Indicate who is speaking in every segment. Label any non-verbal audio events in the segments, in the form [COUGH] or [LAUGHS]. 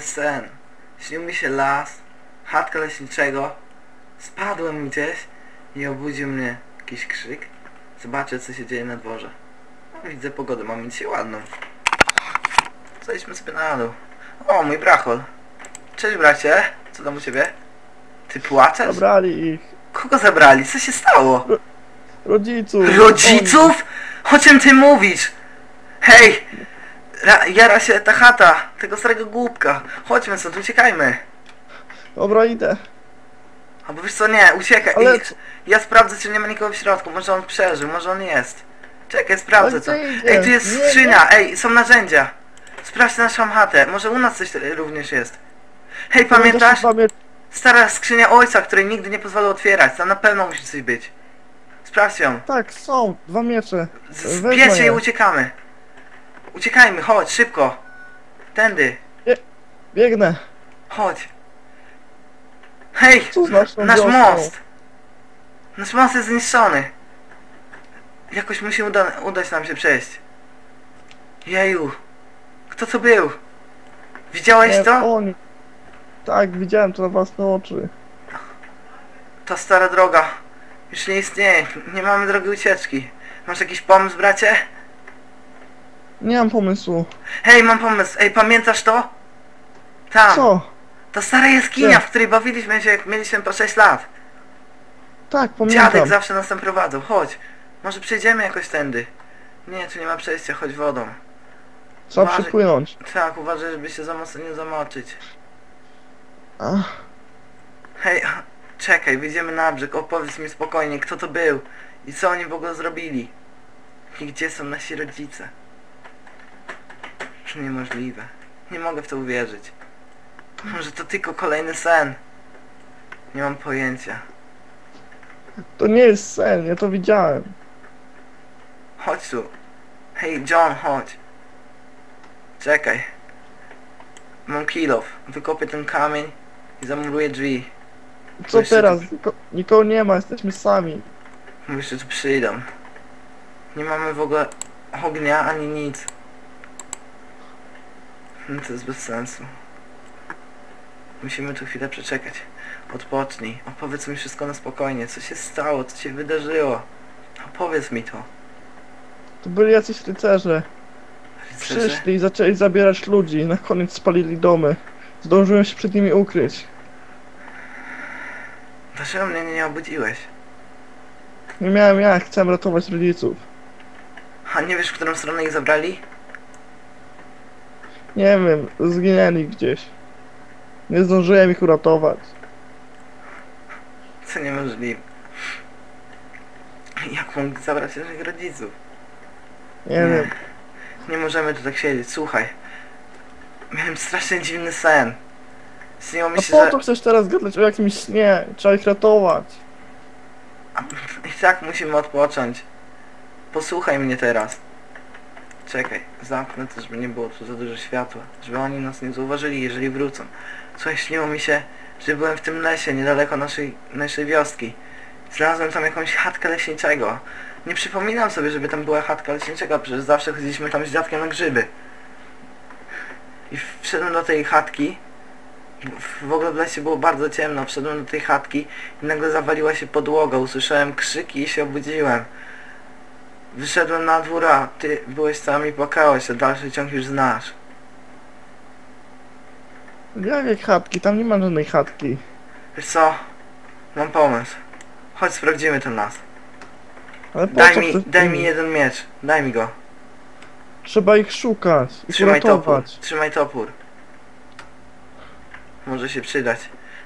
Speaker 1: sen. Śnił mi się las, chatka leśniczego. Spadłem gdzieś i obudził mnie jakiś krzyk. Zobaczę co się dzieje na dworze. No, widzę pogodę, mamy dzisiaj ładną. Zejdźmy sobie na dół. O, mój brachol. Cześć bracie, co tam u ciebie? Ty płaczesz?
Speaker 2: Zabrali ich.
Speaker 1: Kogo zabrali? Co się stało?
Speaker 2: Rodziców.
Speaker 1: Rodziców? O czym ty mówisz? Hej! Ra, jara się ta chata, tego starego głupka. Chodźmy stąd, uciekajmy.
Speaker 2: Dobra, idę.
Speaker 1: Albo wiesz co, nie, uciekaj.
Speaker 2: Ale
Speaker 1: I, ja sprawdzę, czy nie ma nikogo w środku. Może on przeżył, może on jest. Czekaj, sprawdzę co. Ej, tu jest
Speaker 2: Nie,
Speaker 1: skrzynia, ej, są narzędzia. Sprawdź naszą chatę, może u nas coś również jest. Hej, pamiętasz?
Speaker 2: Pamię-
Speaker 1: Stara skrzynia ojca, której nigdy nie pozwalał otwierać. Tam na pewno musi coś być. Sprawdź ją.
Speaker 2: Tak, są. Dwa miecze. Je.
Speaker 1: i uciekamy. Uciekajmy, chodź, szybko. Tędy,
Speaker 2: Biegnę.
Speaker 1: chodź. Hej,
Speaker 2: Co
Speaker 1: nasz
Speaker 2: wiosną?
Speaker 1: most. Nasz most jest zniszczony. Jakoś musi uda udać nam się przejść. Jeju, kto to był? Widziałeś
Speaker 2: Nie,
Speaker 1: to?
Speaker 2: Oni. Tak, widziałem to na własne oczy.
Speaker 1: Ta stara droga już nie istnieje. Nie mamy drogi ucieczki. Masz jakiś pomysł, bracie?
Speaker 2: Nie mam pomysłu.
Speaker 1: Hej, mam pomysł. Ej, pamiętasz to? Tam.
Speaker 2: Co?
Speaker 1: To stara jaskinia,
Speaker 2: Gdzie?
Speaker 1: w której bawiliśmy się jak mieliśmy po 6 lat.
Speaker 2: Tak,
Speaker 1: Dziadek
Speaker 2: pamiętam.
Speaker 1: zawsze nas tam prowadzał. Chodź. Może przejdziemy jakoś tędy. Nie, tu nie ma przejścia, chodź wodą.
Speaker 2: Trzeba
Speaker 1: Uważaj.
Speaker 2: przepłynąć.
Speaker 1: Tak, uważaj, żeby się za mocno nie zamoczyć.
Speaker 2: Ach,
Speaker 1: Hej, czekaj, wyjdziemy na brzeg, opowiedz mi spokojnie, kto to był i co oni w ogóle zrobili. I gdzie są nasi rodzice. To niemożliwe. Nie mogę w to uwierzyć. Może to tylko kolejny sen. Nie mam pojęcia.
Speaker 2: to nie jest sen, ja to widziałem.
Speaker 1: Chodź tu. Hej, John, chodź. Czekaj. Mam kilof. Wykopię ten kamień i zamuruję drzwi.
Speaker 2: Co
Speaker 1: Jeszcze
Speaker 2: teraz? Niko, nikogo nie ma, jesteśmy sami.
Speaker 1: Mówisz, że tu przyjdą. Nie mamy w ogóle ognia ani nic. No to jest bez sensu. Musimy tu chwilę przeczekać. Odpocznij. Opowiedz mi wszystko na spokojnie. Co się stało? Co się wydarzyło? Opowiedz mi to.
Speaker 2: To byli jacyś rycerze.
Speaker 1: Rycerze?
Speaker 2: Przyszli i zaczęli zabierać ludzi. Na koniec spalili domy. Zdążyłem się przed nimi ukryć.
Speaker 1: Dlaczego mnie nie obudziłeś?
Speaker 2: Nie miałem jak, chciałem ratować rodziców.
Speaker 1: A nie wiesz, w którą stronę ich zabrali?
Speaker 2: Nie wiem, zginęli gdzieś. Nie zdążyłem ich uratować.
Speaker 1: Co niemożliwe. Jak mogli zabrać naszych rodziców?
Speaker 2: Nie wiem.
Speaker 1: Nie możemy tu tak siedzieć, słuchaj. Miałem strasznie dziwny sen. Śniło mi
Speaker 2: A
Speaker 1: się,
Speaker 2: po
Speaker 1: że...
Speaker 2: to chcesz teraz gadać o jakimś śnie? Trzeba ich ratować.
Speaker 1: I tak musimy odpocząć. Posłuchaj mnie teraz. Czekaj, zamknę to, żeby nie było tu za dużo światła. Żeby oni nas nie zauważyli, jeżeli wrócą. Słuchaj, śniło mi się, że byłem w tym lesie, niedaleko naszej, naszej wioski. Znalazłem tam jakąś chatkę leśniczego. Nie przypominam sobie, żeby tam była chatka leśniczego, przecież zawsze chodziliśmy tam z dziadkiem na grzyby. I wszedłem do tej chatki. W- ogóle w lesie było bardzo ciemno. Wszedłem do tej chatki i nagle zawaliła się podłoga. Usłyszałem krzyki i się obudziłem. Wyszedłem na dwór, a ty byłeś sam i płakałeś, a dalszy ciąg już znasz.
Speaker 2: Jakie chatki? Tam nie ma żadnej chatki.
Speaker 1: Wiesz co? Mam pomysł. Chodź sprawdzimy ten las.
Speaker 2: Ale po
Speaker 1: Daj
Speaker 2: co
Speaker 1: mi,
Speaker 2: chcesz-
Speaker 1: daj mi jeden miecz. Daj mi go.
Speaker 2: Trzeba ich szukać. Ich
Speaker 1: Trzymaj topór.
Speaker 2: uratować.
Speaker 1: Trzymaj topór. Może się przydać.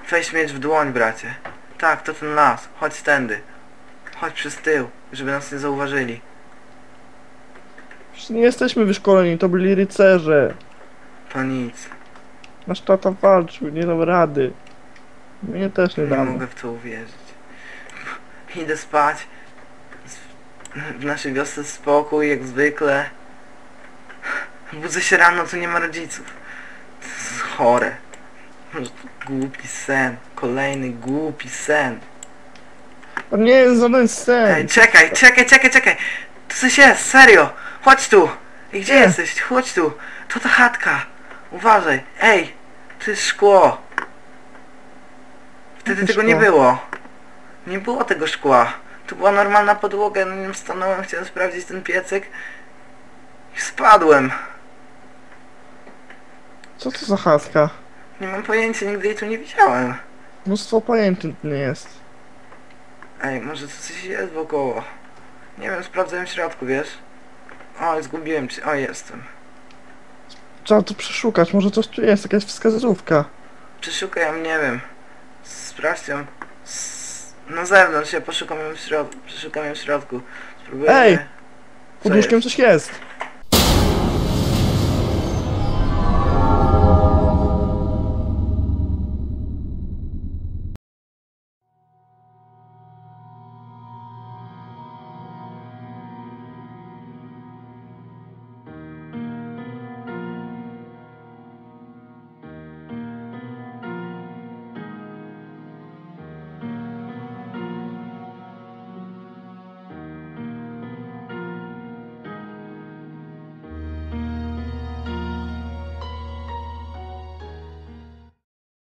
Speaker 1: Weź miecz w dłoń, bracie. Tak, to ten las. Chodź tędy. Chodź przez tył, żeby nas nie zauważyli.
Speaker 2: Przecież nie jesteśmy wyszkoleni, to byli rycerze.
Speaker 1: To nic.
Speaker 2: Nasz tata walczył, nie dał rady. Mnie też nie
Speaker 1: Nie
Speaker 2: damy.
Speaker 1: mogę w to uwierzyć. [LAUGHS] Idę spać. W naszej wiosce spokój, jak zwykle. Budzę się rano, tu nie ma rodziców. To jest chore. To Głupi sen. Kolejny głupi sen.
Speaker 2: To nie jest żaden sen.
Speaker 1: Ej, czekaj, czekaj, czekaj, czekaj. Tu coś jest, serio. Chodź tu. I gdzie jesteś? Chodź tu. To ta chatka. Uważaj. Ej, To jest szkło. Wtedy
Speaker 2: Jakie
Speaker 1: tego nie
Speaker 2: szkło?
Speaker 1: było. Nie było tego szkła. Tu była normalna podłoga, na nim stanąłem, chciałem sprawdzić ten piecyk. I spadłem.
Speaker 2: Co to za chatka?
Speaker 1: Nie mam pojęcia, nigdy jej tu nie widziałem.
Speaker 2: Mnóstwo pajęczyn nie jest.
Speaker 1: Ej, może tu coś jest wokoło. Nie wiem, sprawdzałem w środku, wiesz? O, zgubiłem cię. O, jestem.
Speaker 2: Trzeba tu przeszukać, może coś tu jest, jakaś wskazówka.
Speaker 1: Przeszukaj ją, nie wiem. Sprawdź ją. S- Na zewnątrz, ja poszukam ją w środku. Przeszukam ją w środku. Spróbuję.
Speaker 2: Ej!
Speaker 1: Co
Speaker 2: Pod łóżkiem
Speaker 1: jest?
Speaker 2: coś jest.